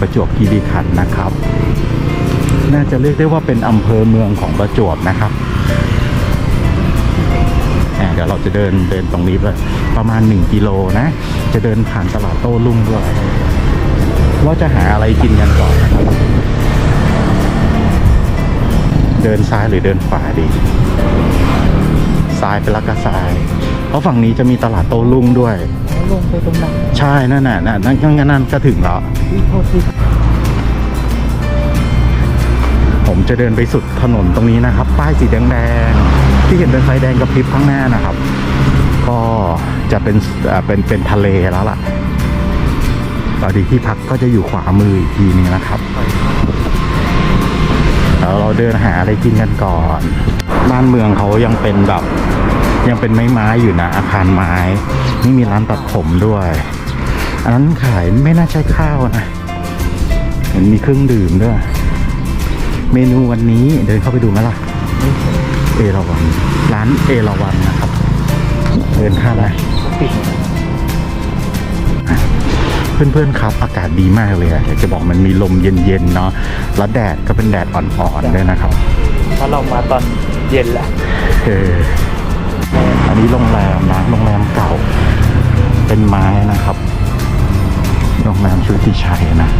ประจวบคีรีขันธ์นะครับ น่าจะเรียกได้ว่าเป็นอำเภอเมืองของประจวบนะครับเดี๋ยวเราจะเดินเดินตรงนี้ไปประมาณ 1 กิโลนะ จะเดินผ่านตลาดโต้รุ่งด้วยว่าจะหาอะไรกินกันก่อนนะครับเดินซ้ายหรือเดินขวาดี ซ้ายไปแล้วก็ซ้าย เพราะฝั่งนี้จะมีตลาดโต้รุ่งด้วย ล้วลงไปตรงไหนใช่นั่นน่ะนั่นนั่นนั่นนั่นก็ถึงแล้ว อุ๊ยโทษทีผมจะเดินไปสุดถนนตรงนี้นะครับ ป้ายสีแดงๆที่เห็นเป็นไฟแดงกระพริบข้างหน้านะครับ ก็จะเป็นอ่าเป็นเป็นทะเลแล้วล่ะตอนนี้ที่พักก็จะอยู่ขวามืออีกทีนึงนะครับแล้วเราเดินหาอะไรกินกันก่อน บ้านเมืองเขายังเป็นแบบ ยังเป็นไม้ไม้ๆอยู่นะ อาคารไม้ นี่มีร้านตัดผมด้วย อันนั้นขายไม่น่าใช่ข้าวนะเห็นมีเครื่องดื่มด้วย เมนูวันนี้เดินเข้าไปดูไหมล่ะ เอราวัน ร้านเอราวันนะครับ เดินข้ามไปปิดเพื่อนๆครับ อากาศดีมากเลยอะอยากจะบอกมันมีลมเย็นๆเนาะแล้วแดดก็เป็นแดดอ่อนๆด้วยนะครับ เพราะเรามาตอนเย็นแล้วเอออั นี้โรงแรมนะโรงแรมเก่า เป็นไม้นะครับ โรงแรมชุติชัยนะ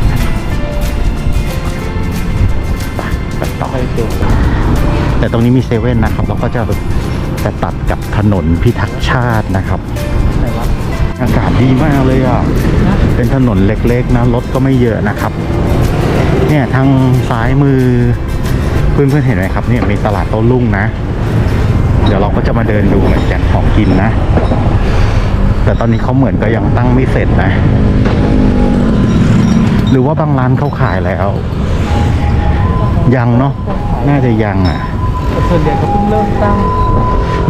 ไปต่อแต่ตรงนี้มีเซเว่นนะครับแล้วก็จะจะตัดกับถนนพิทักษ์ชาตินะครับ อากาศดีมากเลยอะ เป็นถนนเล็กๆนะรถก็ไม่เยอะนะครับ เนี่ยทางซ้ายมือเพื่อนๆเห็นไหมครับเนี่ยมีตลาดโต้รุ่งนะ ดี๋ยวเราก็จะมาเดินดูเหมือนกันของกินนะ แต่ตอนนี้เขาเหมือนก็ยังตั้งไม่เสร็จนะ หรือว่าบางร้านเขาขายแล้ว ยังเนาะน่าจะยังอะแต่ส่วนใหญ่เขาเพิ่งเริ่มตั้ง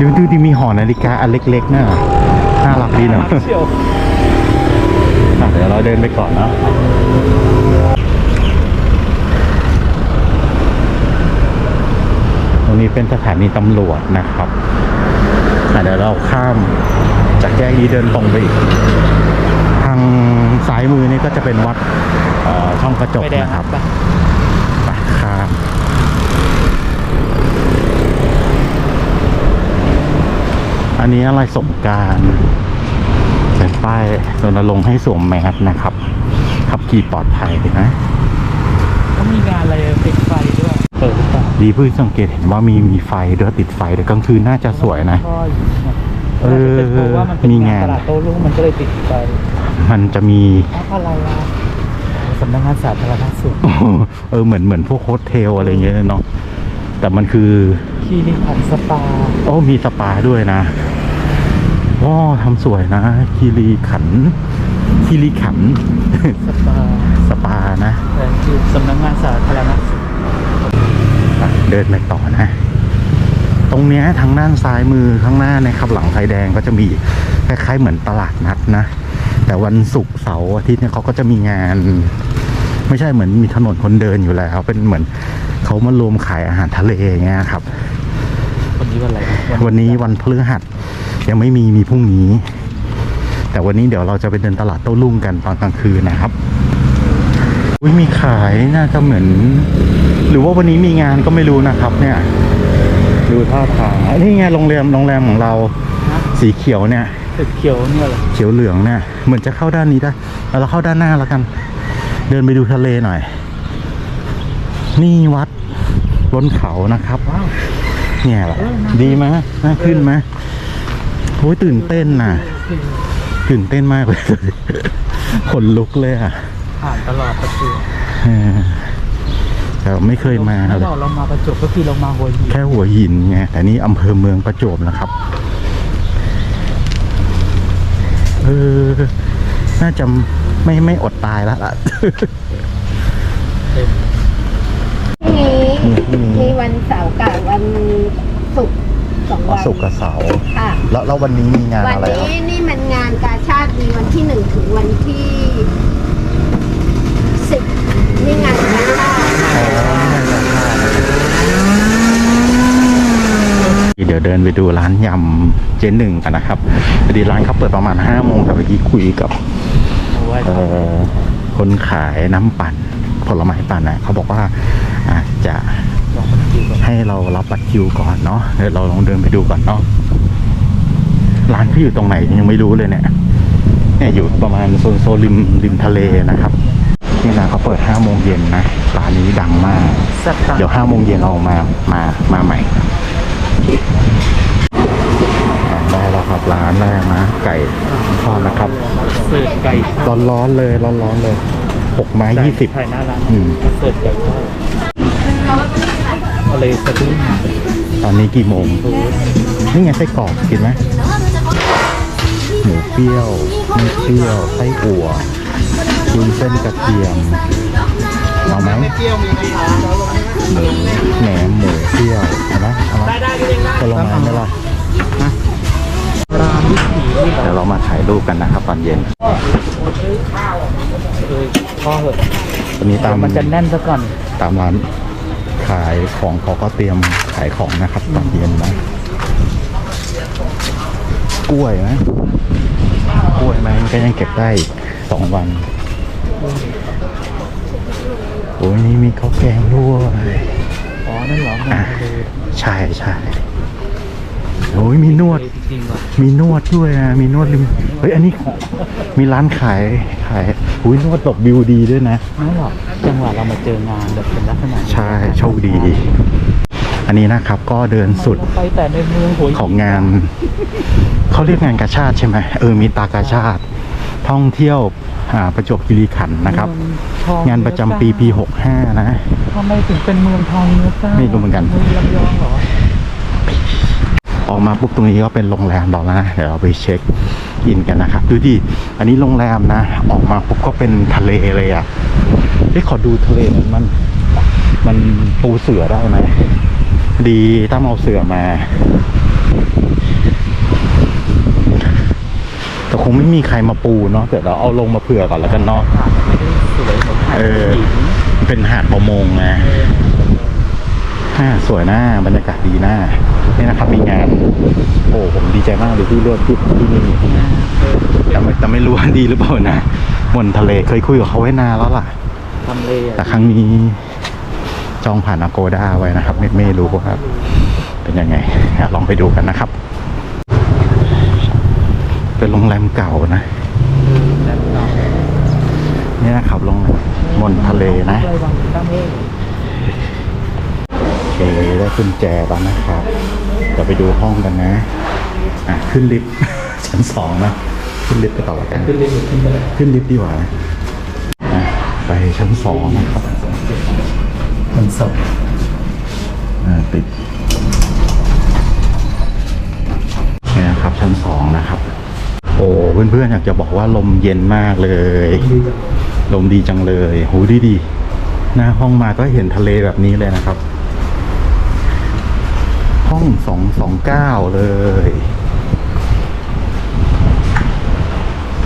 ดูดูดิมีหอนาฬิกาอันเล็กๆน่ะน่ารักดีเนาะเชี่ยวอะเดี๋ยวเราเดินไปก่อนเนาะ รงนี้เป็นสถานีตำรวจนะครับอะเดี๋ยวเราข้ามจากแยกนี้เดินตรงไปอีกทางซ้ายมือนี่ก็จะเป็นวัดเอ่อช่องกระจกไฟแดงนะครับปะไปข้ามอันนี้อะไรสงกรารเป็นป้ายรณรงค์ให้สวมแมสนะครับ ขับขี่ปลอดภัยนะ เขามีงานอะไรติดไฟด้วยเปิ ดหรือเปล่าดีเพื่อสังเกตเห็นว่ามีมีไฟด้วยติดไฟเดี๋ยวกลางคืนน่าจะสวยนะพ่ออยู่เนี่ยเออเป็นเพราะว่ามันเป็นมีงางานนตลาดโต้รุ่งมันก็เลยติดไฟมันจะมีอ้าวอะไรล่ะสำนักงานสาธารณสุขเออเหมือนเหมือนพวกโฮสเทลอะไรเงี้ยเนาะแต่มันคือคลินิกผันสปาโอ้มีสปาด้วยนะว้าทำสวยนะคีรีขันธ์คีรีขันธ์สปา สปานะแต่คือสำนักงานสาธารณสุขอะ เดินไปต่อนะ ตรงเนี้ยทางด้านซ้ายมือข้างหน้านะครับ หลังไฟแดงก็จะมีคล้ายๆเหมือนตลาดนัดนะ แต่วันศุกร์เสาร์อาทิตย์เนี่ยเขาก็จะมีงาน ไม่ใช่เหมือนมีถนนคนเดินอยู่แล้ว เป็นเหมือนเขามารวมขายอาหารทะเลอย่างเงี้ยครับ วันนี้วันอะไระวันนี้วันพฤหัส ยังไม่มีมีพรุ่งนี้ แต่วันนี้เดี๋ยวเราจะไปเดินตลาดโต้รุ่งกันตอนกลางคืนนะครับ อุ้ยมีขายน่าจะเหมือน หรือว่าวันนี้มีงานก็ไม่รู้นะครับเนี่ย ดูท่าทางอันนี่ไงโรงแรมโรงแรมของเราฮะสีเขียวเนี่ยตึกเขียวเนี่ยเหรอเขียวเหลืองเนี่ยเหมือนจะเข้าด้านนี้ได้เอาเราเข้าด้านหน้าแล้วกัน เดินไปดูทะเลหน่อย นี่วัดบนเขานะครับว้าวเนี่ยแหละเออน่าดีไหมน่าขึ้นไหมโอ้ยตื่นเต้นน่ะ ตื่นเต้นมากเลยขนลุกเลยอะ ผ่านตลอดประจวบเออแต่ไม่เคยมาถ้าเลยเราเรามาประจวบก็คือเรามาหัวหินแค่หัวหินไงแต่นี่อำเภอเมืองประจวบนะครับเออน่าจะไม่ไม่อดตายแล้วล่ะเต็มพรุ่งนี้พรุ่งนี้มีวันเสาร์กับวันศุกร์สองอ๋อวันศุกร์กับเสาร์ค่ะแล้วแล้ววันนี้มีงานวันอะไรครับนี้นี่มันงานกาชาติมีวันที่หนึ่งถึงวันที่สิบนี่งานกาชาติ เดี๋ยวเดินไปดูร้านยำเจนหนึ่งกันนะครับพอดีร้านเขาเปิดประมาณห้าโมงแต่เมื่อกี้คุยกับเอาไว้เอ่อคนขายน้ำปั่นผลไม้ปั่นนะเขาบอกว่าอาจจะลองมาดูก่อนให้เรารับบัตรคิวก่อนเนาะเดี๋ยวเราลองเดินไปดูก่อนเนาะร้านเขาอยู่ตรงไหนยังไม่รู้เลยเนี่ยเนี่ยอยู่ประมาณโซนโซนริมริมทะเลนะครับนี่นะเขาเปิดห้าโมงเย็นนะร้านนี้ดังมากแซ่บตังเดี๋ยวห้าโมงเย็นเรามามามาใหม่อ่า ได้แล้วครับร้านแรกนะ ไก่ทอดนะครับเสิร์ฟไก่ทอดร้อนๆเลยร้อนๆเลยหกไม้ยี่สิบถ่ายหน้าร้านอืมเสิร์ฟไก่ทอดอะไรสะดุ้งตอนนี้กี่โมงนี่ไงไส้กรอกกินไหมหมูเปรี้ยวไม่เปรี้ยวไส้อั่ววุ้นเส้นกระเทียม เอาไหมหมูแหนมหมูเปรี้ยวเอาไหมเอาไหมจะลองไหมไหมล่ะร้านวิถีที่แบเดี๋ยวบเรามาถ่ายรูปกันนะครับตอนเย็นเออพ่อเหอะตอนนี้ตามมันจะแน่นซะก่อน ตามร้านขายของเขาก็เตรียมขายของนะครับตอนเย็นนะ กล้วยไหมกล้วยไหมมันก็ยังเก็บได้อีกสองวันโอ้ยนี่มีข้าวแกงด้วยอ๋อ นั่นเหรอมันอะทะเลใช่ใช่โอ้ยมีนวด จริงๆว่ะมีนวดด้วยนะมีนวดริมเฮ้ยอันนี้มีร้านขายขายอุ้ยนวดแบบวิวดีด้วยนะไม่หรอกจังหวะเรามาเจองานแบบเป็นลักษณะนี้ใช่โชคดี อันนี้นะครับก็เดินสุดเราไปแต่ในเมืองหัวหินของงาน เขาเรียกงานกาชาติใช่ไหมเออมีตากาชาติท่องเที่ยวอ่า ประจวบคีรีขันธ์นะครับ เมืองทองงานประจำปีปีหกห้านะ ทำไมถึงเป็นเมืองทองเนื้อเจ้าไม่รู้เหมือนกัน เมืองลำยองเหรอออกมาปุ๊บตรงนี้ก็เป็นโรงแรมเราแล้วนะเดี๋ยวเราไปเช็คอินกันนะครับดูดิอันนี้โรงแรมนะ ออกมาปุ๊บก็เป็นทะเลเลยอะ่ะเฮ้ยขอดูทะเลหน่อยมัน มันปูเสือได้ไหมดีถ้าเอาเสือมา แต่คงไม่มีใครมาปูเนาะเดี๋ยวเราเอาลงมาเผื่อก่อนแล้วกันเนาะหาดไม่ได้สวยเหมือนหาดเออหินมันเป็นหาดประมงนะฮ่าสวยหน้าบรรยากาศดีหน้านี่นะครับมีงานโอ้ผมดีใจมากเลยที่เลือกที่ที่นี่เออแต่ไม่แต่ไม่รู้ว่าดีหรือเปล่านะบนทะเลเคยคุยกับเขาไว้นานแล้วล่ะทำเลอะแต่ครั้งนี้จองผ่านอโกด้าไว้นะครับ ไม่ไม่รู้ว่าเป็นยังไงอะลองไปดูกันนะครับ เป็นโรงแรมเก่านะแบบเนาะนี่นะครับโรงแรมบนทะเลนะอะไรวางตั้งเองโอเคได้กุญแจแล้วนะครับเดี๋ยวไปดูห้องกันนะ อะขึ้นลิฟต์ชั้นสองนะ ขึ้นลิฟต์ไปต่อละกัน ขึ้นเลยขึ้นไปเลยขึ้นลิฟต์ดีกว่านะอะไปชั้นสองนะครับมันสดอ่าติดนี่นะครับชั้นสองนะครับโอ้เพื่อนๆอยากจะบอกว่าลมเย็นมากเลย ลมดีจังเลยหูดีดีหน้าห้องมาก็เห็นทะเลแบบนี้เลยนะครับ ห้องสองสองเก้าเลย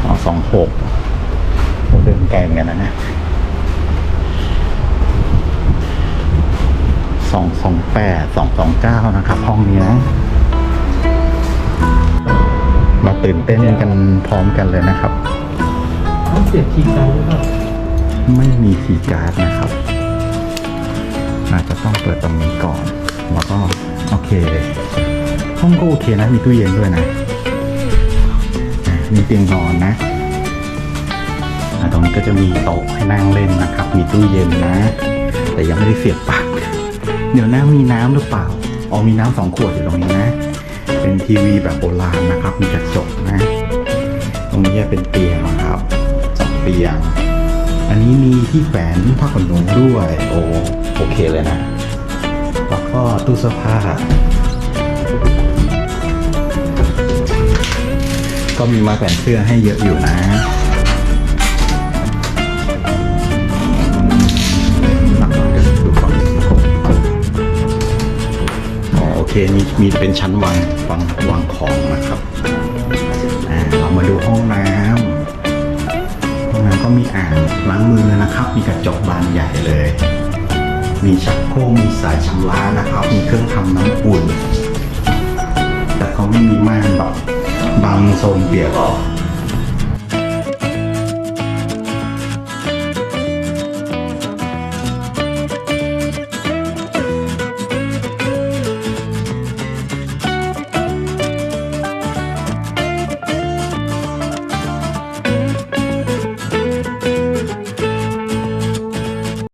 อ๋อสองหกเดินไกลเหมือนกันนะเนี่ยสองสองแปดสองสองเก้านะครับ ห้องนี้นะ ตื่นเต้นกันพร้อมกันเลยนะครับ ต้องเสียบคีย์การ์ดหรือเปล่าไม่มีคีย์การ์ดนะครับ อาจจะต้องเปิดตรงนี้ก่อน แล้วก็โอเคห้องก็โอเคนะ มีตู้เย็นด้วยนะอะมีเตียงนอนนะอะตรงนี้ก็จะมีโต๊ะให้นั่งเล่นนะครับ มีตู้เย็นนะ แต่ยังไม่ได้เสียบปลั๊กเดี๋ยวนะมีน้ำหรือเปล่า อ๋อมีน้ำสองขวดอยู่ตรงนี้นะ เป็นทีวีแบบโบราณนะครับ มีกระจกนะ ตรงนี้เป็นเตียงนะครับสองเตียง อันนี้มีที่แขวนผ้าขนหนูด้วย โอโอเคเลยนะ แล้วก็ตู้เสื้อผ้า ก็มีมาแขวนเสื้อให้เยอะอยู่นะ นี่มีเป็นชั้นวางวางวางของนะครับเรามาดูห้องน้ำห้องน้ำก็มีอ่างล้างมือนะครับ มีกระจกบานใหญ่เลย มีชักโครกมีสายชำระนะครับ มีเครื่องทำน้ำอุ่น แต่เขาไม่มีม่านแบบบางโซนเปียกออก